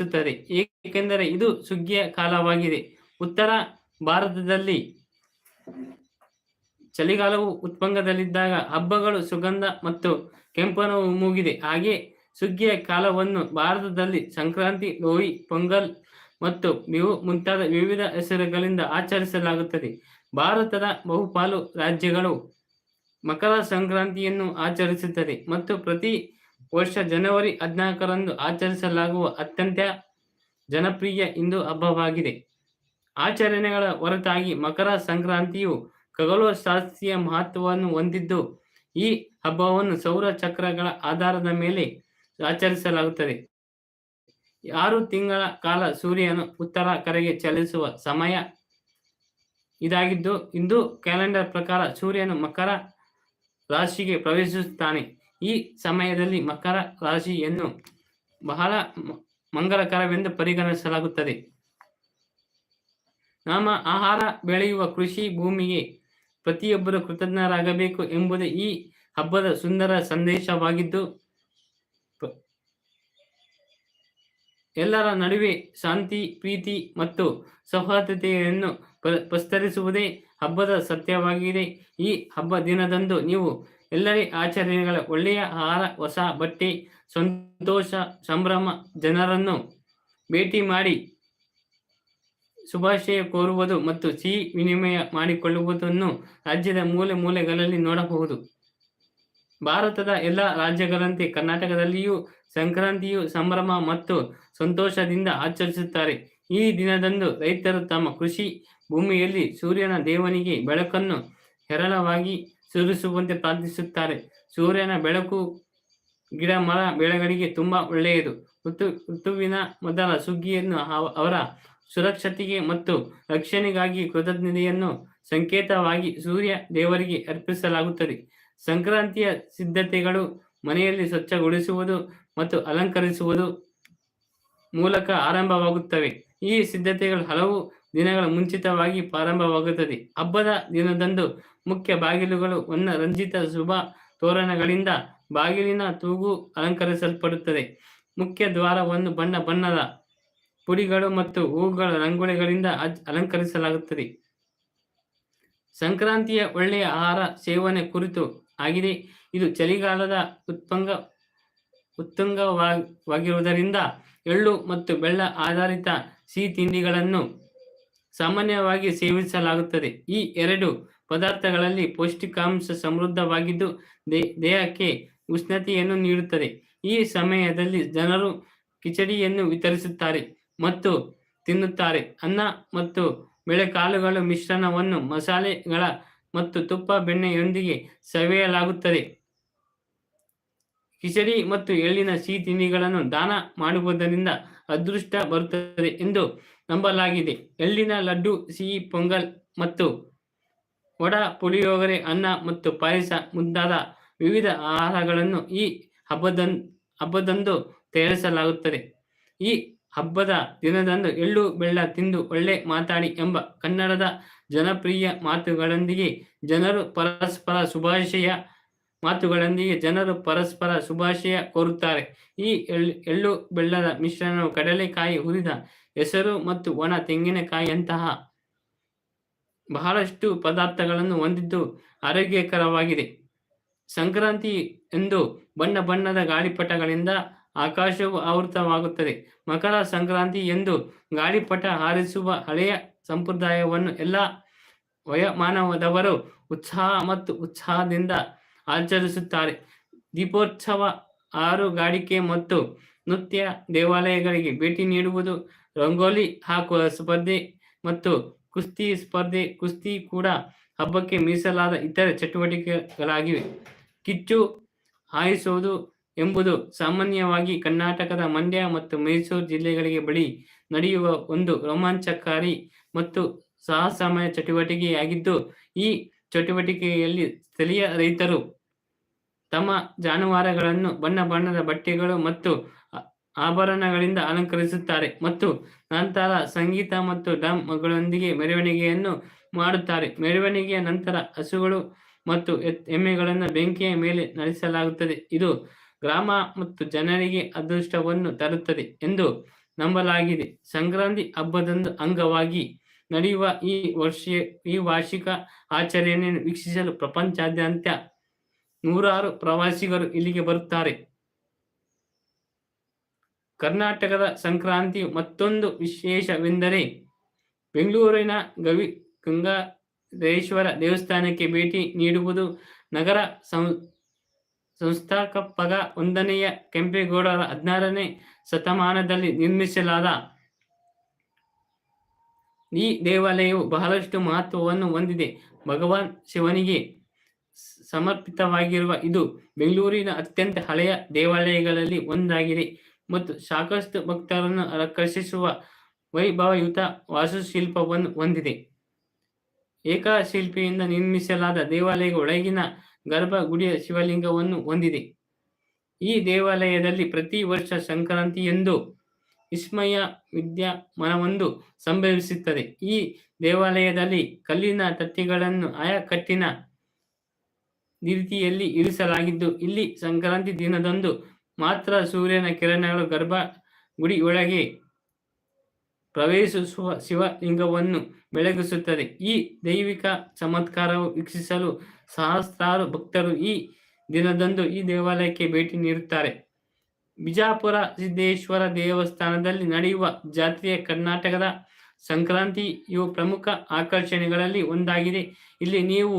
ಆಚರಿಸುತ್ತದೆ ಏಕೆಂದರೆ ಇದು ಸುಗ್ಗಿಯ ಕಾಲವಾಗಿದೆ. ಉತ್ತರ ಭಾರತದಲ್ಲಿ ಚಳಿಗಾಲವು ಉತ್ಪಂಗದಲ್ಲಿದ್ದಾಗ ಹಬ್ಬಗಳು ಸುಗಂಧ ಮತ್ತು ಕೆಂಪನವು ಮೂಗಿದೆ ಹಾಗೆ ಸುಗ್ಗಿಯ ಕಾಲವನ್ನು ಭಾರತದಲ್ಲಿ ಸಂಕ್ರಾಂತಿ, ಲೋಹಿ, ಪೊಂಗಲ್ ಮತ್ತು ಬಿಹು ಮುಂತಾದ ವಿವಿಧ ಹೆಸರುಗಳಿಂದ ಆಚರಿಸಲಾಗುತ್ತದೆ. ಭಾರತದ ಬಹುಪಾಲು ರಾಜ್ಯಗಳು ಮಕರ ಸಂಕ್ರಾಂತಿಯನ್ನು ಆಚರಿಸುತ್ತದೆ ಮತ್ತು ಪ್ರತಿ ವರ್ಷ ಜನವರಿ ಹದಿನಾಲ್ಕರಂದು ಆಚರಿಸಲಾಗುವ ಅತ್ಯಂತ ಜನಪ್ರಿಯ ಹಿಂದೂ ಹಬ್ಬವಾಗಿದೆ. ಆಚರಣೆಗಳ ಹೊರತಾಗಿ ಮಕರ ಸಂಕ್ರಾಂತಿಯು ಖಗೋಳಶಾಸ್ತ್ರೀಯ ಮಹತ್ವವನ್ನು ಹೊಂದಿದ್ದು, ಈ ಹಬ್ಬವನ್ನು ಸೌರ ಚಕ್ರಗಳ ಆಧಾರದ ಮೇಲೆ ಆಚರಿಸಲಾಗುತ್ತದೆ. ಆರು ತಿಂಗಳ ಕಾಲ ಸೂರ್ಯನು ಉತ್ತರ ಕರೆಗೆ ಚಲಿಸುವ ಸಮಯ ಇದಾಗಿದ್ದು ಇಂದು ಕ್ಯಾಲೆಂಡರ್ ಪ್ರಕಾರ ಸೂರ್ಯನು ಮಕರ ರಾಶಿಗೆ ಪ್ರವೇಶಿಸುತ್ತಾನೆ. ಈ ಸಮಯದಲ್ಲಿ ಮಕರ ರಾಶಿಯನ್ನು ಬಹಳ ಮಂಗಲಕರವೆಂದು ಪರಿಗಣಿಸಲಾಗುತ್ತದೆ. ನಮ್ಮ ಆಹಾರ ಬೆಳೆಯುವ ಕೃಷಿ ಭೂಮಿಗೆ ಪ್ರತಿಯೊಬ್ಬರು ಕೃತಜ್ಞರಾಗಬೇಕು ಎಂಬುದೇ ಈ ಹಬ್ಬದ ಸುಂದರ ಸಂದೇಶವಾಗಿದ್ದು ಎಲ್ಲರ ನಡುವೆ ಶಾಂತಿ, ಪ್ರೀತಿ ಮತ್ತು ಸೌಹಾರ್ದತೆಯನ್ನು ಪಸ್ತರಿಸುವುದೇ ಹಬ್ಬದ ಸತ್ಯವಾಗಿದೆ. ಈ ಹಬ್ಬ ದಿನದಂದು ನೀವು ಎಲ್ಲರೇ ಆಚರಣೆಗಳ ಒಳ್ಳೆಯ ಆಹಾರ ಹೊಸ ಬಟ್ಟೆ, ಸಂತೋಷ, ಸಂಭ್ರಮ ಜನರನ್ನು ಭೇಟಿ ಮಾಡಿ ಶುಭಾಶಯ ಕೋರುವುದು ಮತ್ತು ಸಿಹಿ ವಿನಿಮಯ ಮಾಡಿಕೊಳ್ಳುವುದನ್ನು ರಾಜ್ಯದ ಮೂಲೆ ಮೂಲೆಗಳಲ್ಲಿ ನೋಡಬಹುದು. ಭಾರತದ ಎಲ್ಲ ರಾಜ್ಯಗಳಂತೆ ಕರ್ನಾಟಕದಲ್ಲಿಯೂ ಸಂಕ್ರಾಂತಿಯು ಸಂಭ್ರಮ ಮತ್ತು ಸಂತೋಷದಿಂದ ಆಚರಿಸುತ್ತಾರೆ. ಈ ದಿನದಂದು ರೈತರು ತಮ್ಮ ಕೃಷಿ ಭೂಮಿಯಲ್ಲಿ ಸೂರ್ಯನ ದೇವನಿಗೆ ಬೆಳಕನ್ನು ಹೇರಳವಾಗಿ ಸುರಿಸುವಂತೆ ಪ್ರಾರ್ಥಿಸುತ್ತಾರೆ. ಸೂರ್ಯನ ಬೆಳಕು ಗಿಡ ಮರ ಬೆಳೆಗಳಿಗೆ ತುಂಬಾ ಒಳ್ಳೆಯದು. ಋತು, ಋತುವಿನ ಮೊದಲ ಸುಗ್ಗಿಯನ್ನು ಅವರ ಸುರಕ್ಷತೆಗೆ ಮತ್ತು ರಕ್ಷಣೆಗಾಗಿ ಕೃತಜ್ಞತೆಯನ್ನು ಸಂಕೇತವಾಗಿ ಸೂರ್ಯ ದೇವರಿಗೆ ಅರ್ಪಿಸಲಾಗುತ್ತದೆ. ಸಂಕ್ರಾಂತಿಯ ಸಿದ್ಧತೆಗಳು ಮನೆಯಲ್ಲಿ ಸ್ವಚ್ಛಗೊಳಿಸುವುದು ಮತ್ತು ಅಲಂಕರಿಸುವುದು ಮೂಲಕ ಆರಂಭವಾಗುತ್ತವೆ. ಈ ಸಿದ್ಧತೆಗಳು ಹಲವು ದಿನಗಳ ಮುಂಚಿತವಾಗಿ ಪ್ರಾರಂಭವಾಗುತ್ತದೆ. ಹಬ್ಬದ ದಿನದಂದು ಮುಖ್ಯ ಬಾಗಿಲುಗಳು ಒನ್ನ ರಂಜಿತ ಶುಭ ತೋರಣಗಳಿಂದ ಬಾಗಿಲಿನ ತೂಗು ಅಲಂಕರಿಸಲ್ಪಡುತ್ತದೆ. ಮುಖ್ಯ ದ್ವಾರವನ್ನು ಬಣ್ಣ ಬಣ್ಣದ ಪುಡಿಗಳು ಮತ್ತು ಹೂಗಳ ರಂಗೋಲಿಗಳಿಂದ ಅಲಂಕರಿಸಲಾಗುತ್ತದೆ. ಸಂಕ್ರಾಂತಿಯ ಒಳ್ಳೆಯ ಆಹಾರ ಸೇವನೆ ಕುರಿತು ಆಗಿದೆ. ಇದು ಚಳಿಗಾಲದ ಉತ್ಪಂಗ ಉತ್ತುಂಗವಾಗಿರುವುದರಿಂದ ಎಳ್ಳು ಮತ್ತು ಬೆಳ್ಳ ಆಧಾರಿತ ಸಿಹಿ ತಿಂಡಿಗಳನ್ನು ಸಾಮಾನ್ಯವಾಗಿ ಸೇವಿಸಲಾಗುತ್ತದೆ. ಈ ಎರಡು ಪದಾರ್ಥಗಳಲ್ಲಿ ಪೌಷ್ಟಿಕಾಂಶ ಸಮೃದ್ಧವಾಗಿದ್ದು ದೇಹಕ್ಕೆ ಉಷ್ಣತೆಯನ್ನು ನೀಡುತ್ತದೆ. ಈ ಸಮಯದಲ್ಲಿ ಜನರು ಕಿಚಡಿಯನ್ನು ವಿತರಿಸುತ್ತಾರೆ ಮತ್ತು ತಿನ್ನುತ್ತಾರೆ. ಅನ್ನ ಮತ್ತು ಬೆಳೆಕಾಳುಗಳ ಮಿಶ್ರಣವನ್ನು ಮಸಾಲೆಗಳ ಮತ್ತು ತುಪ್ಪ ಬೆಣ್ಣೆಯೊಂದಿಗೆ ಸವೆಯಲಾಗುತ್ತದೆ. ಕಿಚಡಿ ಮತ್ತು ಎಳ್ಳಿನ ಸಿಹಿ ತಿಂಡಿಗಳನ್ನು ದಾನ ಮಾಡುವುದರಿಂದ ಅದೃಷ್ಟ ಬರುತ್ತದೆ ಎಂದು ನಂಬಲಾಗಿದೆ. ಎಳ್ಳಿನ ಲಡ್ಡು, ಸಿಹಿ, ಪೊಂಗಲ್ ಮತ್ತು ವಡ, ಪುಳಿಯೋಗರೆ, ಅನ್ನ ಮತ್ತು ಪಾಯಸ ಮುಂತಾದ ವಿವಿಧ ಆಹಾರಗಳನ್ನು ಈ ಹಬ್ಬದ ಹಬ್ಬದಂದು ತಯಾರಿಸಲಾಗುತ್ತದೆ. ಈ ಹಬ್ಬದ ದಿನದಂದು ಎಳ್ಳು ಬೆಳ್ಳ ತಿಂದು ಒಳ್ಳೆ ಮಾತಾಡಿ ಎಂಬ ಕನ್ನಡದ ಜನಪ್ರಿಯ ಮಾತುಗಳೊಂದಿಗೆ ಜನರು ಪರಸ್ಪರ ಶುಭಾಶಯ, ಮಾತುಗಳೊಂದಿಗೆ ಜನರು ಪರಸ್ಪರ ಶುಭಾಶಯ ಕೋರುತ್ತಾರೆ. ಈ ಎಳ್ಳು ಬೆಳ್ಳದ ಮಿಶ್ರಣವು ಕಡಲೆಕಾಯಿ ಹುರಿದ ಹೆಸರು ಮತ್ತು ಒಣ ತೆಂಗಿನಕಾಯಿಯಂತಹ ಬಹಳಷ್ಟು ಪದಾರ್ಥಗಳನ್ನು ಹೊಂದಿದ್ದು ಆರೋಗ್ಯಕರವಾಗಿದೆ. ಸಂಕ್ರಾಂತಿ ಎಂದು ಬಣ್ಣ ಬಣ್ಣದ ಗಾಳಿಪಟಗಳಿಂದ ಆಕಾಶವು ಆವೃತವಾಗುತ್ತದೆ. ಮಕರ ಸಂಕ್ರಾಂತಿ ಎಂದು ಗಾಳಿಪಟ ಹಾರಿಸುವ ಹಳೆಯ ಸಂಪ್ರದಾಯವನ್ನು ಎಲ್ಲ ವಯಮಾನವದವರು ಉತ್ಸಾಹ ಮತ್ತು ಉತ್ಸಾಹದಿಂದ ಆಚರಿಸುತ್ತಾರೆ. ದೀಪೋತ್ಸವ, ಆರು ಗಾಡಿಕೆ ಮತ್ತು ನೃತ್ಯ ದೇವಾಲಯಗಳಿಗೆ ಭೇಟಿ ನೀಡುವುದು ರಂಗೋಲಿ ಹಾಕುವ ಸ್ಪರ್ಧೆ ಮತ್ತು ಕುಸ್ತಿ ಸ್ಪರ್ಧೆ, ಕುಸ್ತಿ ಕೂಡ ಹಬ್ಬಕ್ಕೆ ಮೀಸಲಾದ ಇತರ ಚಟುವಟಿಕೆಗಳಾಗಿವೆ. ಕಿಚ್ಚು ಹಾಯಿಸುವುದು ಎಂಬುದು ಸಾಮಾನ್ಯವಾಗಿ ಕರ್ನಾಟಕದ ಮಂಡ್ಯ ಮತ್ತು ಮೈಸೂರು ಜಿಲ್ಲೆಗಳಿಗೆ ಬಳಿ ನಡೆಯುವ ಒಂದು ರೋಮಾಂಚಕಾರಿ ಮತ್ತು ಸಾಹಸಮಯ ಚಟುವಟಿಕೆಯಾಗಿದ್ದು, ಈ ಚಟುವಟಿಕೆಯಲ್ಲಿ ಸ್ಥಳೀಯ ರೈತರು ತಮ್ಮ ಜಾನುವಾರುಗಳನ್ನು ಬಣ್ಣ ಬಣ್ಣದ ಬಟ್ಟೆಗಳು ಮತ್ತು ಆಭರಣಗಳಿಂದ ಅಲಂಕರಿಸುತ್ತಾರೆ ಮತ್ತು ನಂತರ ಸಂಗೀತ ಮತ್ತು ಗಳೊಂದಿಗೆ ಮೆರವಣಿಗೆಯನ್ನು ಮಾಡುತ್ತಾರೆ. ಮೆರವಣಿಗೆಯ ನಂತರ ಹಸುಗಳು ಮತ್ತು ಎಮ್ಮೆಗಳನ್ನು ಬೆಂಕಿಯ ಮೇಲೆ ನಡೆಸಲಾಗುತ್ತದೆ. ಇದು ಗ್ರಾಮ ಮತ್ತು ಜನರಿಗೆ ಅದೃಷ್ಟವನ್ನು ತರುತ್ತದೆ ಎಂದು ನಂಬಲಾಗಿದೆ. ಸಂಕ್ರಾಂತಿ ಹಬ್ಬದಂದು ಅಂಗವಾಗಿ ನಡೆಯುವ ಈ ವರ್ಷ, ಈ ವಾರ್ಷಿಕ ಆಚರಣೆಯನ್ನು ವೀಕ್ಷಿಸಲು ಪ್ರಪಂಚಾದ್ಯಂತ ನೂರಾರು ಪ್ರವಾಸಿಗರು ಇಲ್ಲಿಗೆ ಬರುತ್ತಾರೆ. ಕರ್ನಾಟಕದ ಸಂಕ್ರಾಂತಿ ಮತ್ತೊಂದು ವಿಶೇಷವೆಂದರೆ ಬೆಂಗಳೂರಿನ ಗವಿ ಗಂಗಾಧರೇಶ್ವರ ದೇವಸ್ಥಾನಕ್ಕೆ ಭೇಟಿ ನೀಡುವುದು ನಗರ ಸಂ, ಸಂಸ್ಥಾಪಕ ಒಂದನೆಯ ಕೆಂಪೇಗೌಡರ ಹದಿನಾರನೇ ಶತಮಾನದಲ್ಲಿ ನಿರ್ಮಿಸಲಾದ ಈ ದೇವಾಲಯವು ಬಹಳಷ್ಟು ಮಹತ್ವವನ್ನು ಹೊಂದಿದೆ. ಭಗವಾನ್ ಶಿವನಿಗೆ ಸಮರ್ಪಿತವಾಗಿರುವ ಇದು ಬೆಂಗಳೂರಿನ ಅತ್ಯಂತ ಹಳೆಯ ದೇವಾಲಯಗಳಲ್ಲಿ ಒಂದಾಗಿದೆ. ಮತ್ತು ಸಾಕಷ್ಟು ಭಕ್ತರನ್ನು ಆಕರ್ಷಿಸುವ ವೈಭವಯುತ ವಾಸ್ತುಶಿಲ್ಪವನ್ನು ಹೊಂದಿದೆ. ಏಕಶಿಲ್ಪಿಯಿಂದ ನಿರ್ಮಿಸಲಾದ ದೇವಾಲಯದ ಒಳಗಿನ ಗರ್ಭಗುಡಿಯ ಶಿವಲಿಂಗವನ್ನು ಹೊಂದಿದೆ. ಈ ದೇವಾಲಯದಲ್ಲಿ ಪ್ರತಿ ವರ್ಷ ಸಂಕ್ರಾಂತಿಯೆಂದು ವಿಸ್ಮಯ ವಿದ್ಯಮಾನವೊಂದು ಸಂಭವಿಸುತ್ತದೆ. ಈ ದೇವಾಲಯದಲ್ಲಿ ಕಲ್ಲಿನ ತತ್ತಿಗಳನ್ನು ಆಯಕಟ್ಟಿನ ರೀತಿಯಲ್ಲಿ ಇರಿಸಲಾಗಿದ್ದು, ಇಲ್ಲಿ ಸಂಕ್ರಾಂತಿ ದಿನದಂದು ಮಾತ್ರ ಸೂರ್ಯನ ಕಿರಣಗಳು ಗರ್ಭ ಗುಡಿ ಒಳಗೆ ಪ್ರವೇಶಿಸುವ ಶಿವಲಿಂಗವನ್ನು ಬೆಳಗಿಸುತ್ತದೆ. ಈ ದೈವಿಕ ಚಮತ್ಕಾರವು ವೀಕ್ಷಿಸಲು ಸಹಸ್ರಾರು ಭಕ್ತರು ಈ ದಿನದಂದು ಈ ದೇವಾಲಯಕ್ಕೆ ಭೇಟಿ ನೀಡುತ್ತಾರೆ. ಬಿಜಾಪುರ ಸಿದ್ದೇಶ್ವರ ದೇವಸ್ಥಾನದಲ್ಲಿ ನಡೆಯುವ ಜಾತ್ರೆಯ ಕರ್ನಾಟಕದ ಸಂಕ್ರಾಂತಿ ಇವು ಪ್ರಮುಖ ಆಕರ್ಷಣೆಗಳಲ್ಲಿ ಒಂದಾಗಿದೆ. ಇಲ್ಲಿ ನೀವು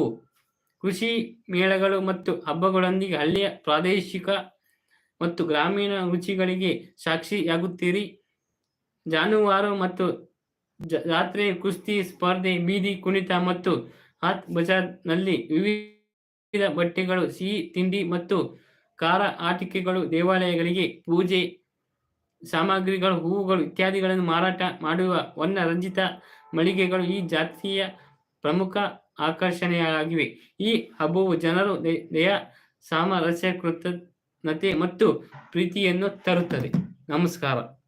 ಕೃಷಿ ಮೇಳಗಳು ಮತ್ತು ಹಬ್ಬಗಳೊಂದಿಗೆ ಹಳ್ಳಿಯ ಪ್ರಾದೇಶಿಕ ಮತ್ತು ಗ್ರಾಮೀಣ ರುಚಿಗಳಿಗೆ ಸಾಕ್ಷಿಯಾಗುತ್ತೀರಿ. ಜಾನುವಾರು ಮತ್ತು ಜಾತ್ರೆ, ಕುಸ್ತಿ ಸ್ಪರ್ಧೆ, ಬೀದಿ, ಕುಣಿತ ಮತ್ತು ಹಾತ್ ಬಜಾರ್ನಲ್ಲಿ ವಿವಿಧ ಬಟ್ಟೆಗಳು, ಸಿಹಿ ತಿಂಡಿ ಮತ್ತು ಖಾರ ಆಟಿಕೆಗಳು, ದೇವಾಲಯಗಳಿಗೆ ಪೂಜೆ, ಸಾಮಗ್ರಿಗಳು, ಹೂವುಗಳು ಇತ್ಯಾದಿಗಳನ್ನು ಮಾರಾಟ ಮಾಡುವ ವರ್ಣರಂಜಿತ ಮಳಿಗೆಗಳು ಈ ಜಾತಿಯ ಪ್ರಮುಖ ಆಕರ್ಷಣೆಯಾಗಿವೆ. ಈ ಹಬ್ಬವು ಜನರು ದಯ ಸಾಮರಸ್ಯ ಕೃತಜ್ಞತೆ ಮತ್ತು ಪ್ರೀತಿಯನ್ನು ತರುತ್ತದೆ. ನಮಸ್ಕಾರ.